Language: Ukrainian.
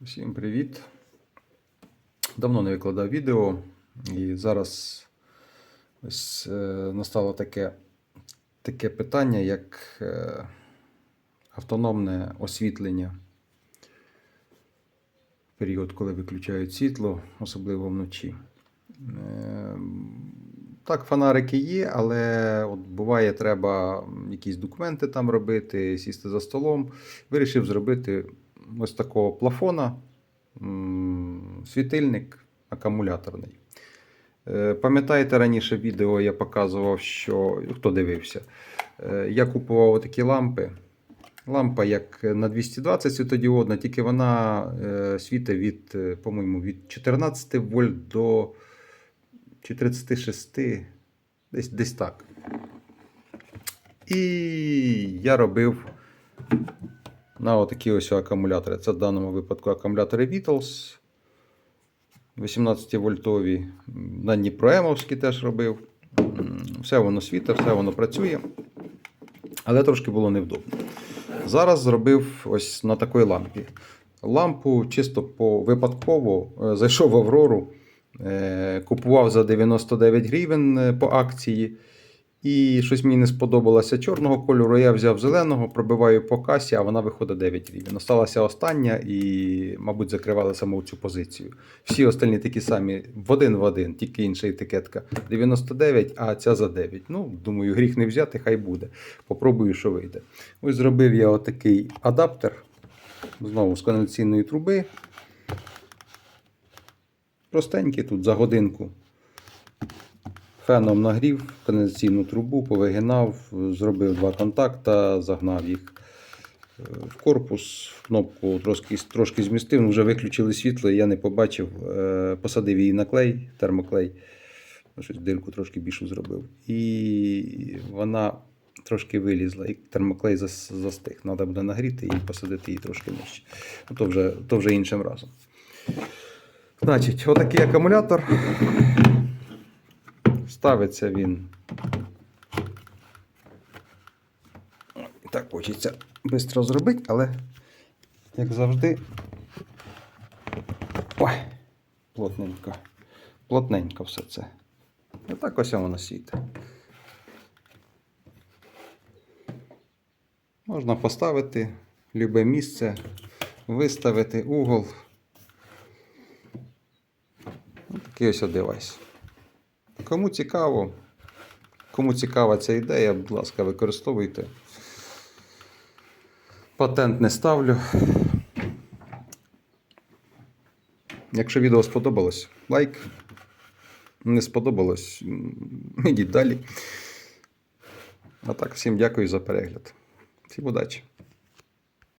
Всім привіт. Давно не викладав відео, і зараз ось е, настало таке, таке питання, як е, автономне освітлення період, коли виключають світло, особливо вночі. Е, так, фонарики є, але от буває, треба якісь документи там робити, сісти за столом. Вирішив зробити ось такого плафона, світильник акумуляторний. Е, Пам'ятаєте, раніше відео я показував, що хто дивився, Е, я купував такі лампи. Лампа як на 220 світодіодна, тільки вона е, світить від, по-моєму, від 14 вольт до 36, десь, десь так. І я робив на отакі ось акумулятори. Це в даному випадку акумулятори Vitals 18 вольтові. На Дніпроемовські теж робив. Все воно світить, все воно працює. Але трошки було невдобно. Зараз зробив ось на такій лампі. Лампу чисто по випадково е, зайшов в Аврору, е, купував за 99 гривень е, по акції. І щось мені не сподобалося чорного кольору. Я взяв зеленого, пробиваю по касі, а вона виходить 9 гривень. Осталася остання і, мабуть, закривали саму цю позицію. Всі остальні такі самі в один в один, тільки інша етикетка. 99, а ця за 9. Ну, думаю, гріх не взяти, хай буде. Попробую, що вийде. Ось зробив я отакий адаптер. Знову з конденсаційної труби. Простенький тут за годинку. Феном нагрів конденсаційну трубу, повигинав, зробив два контакта, загнав їх е, в корпус, кнопку трошки, трошки змістив, вже виключили світло, я не побачив, е, посадив її на клей, термоклей, щось дирку трошки більшу зробив. І вона трошки вилізла, і термоклей застиг. Треба буде нагріти і посадити її трошки нижче. Ну, то, вже, то вже іншим разом. Значить, отакий акумулятор. Ставиться він. Так хочеться швидко зробити, але, як завжди. Ой, плотненько. Плотненько все це. І так ось воно світить. Можна поставити любе місце, виставити угол. Такий ось девайс. Кому цікаво, кому цікава ця ідея, будь ласка, використовуйте. Патент не ставлю. Якщо відео сподобалось, лайк. Не сподобалось, ідіть далі. А так, всім дякую за перегляд. Всім удачі!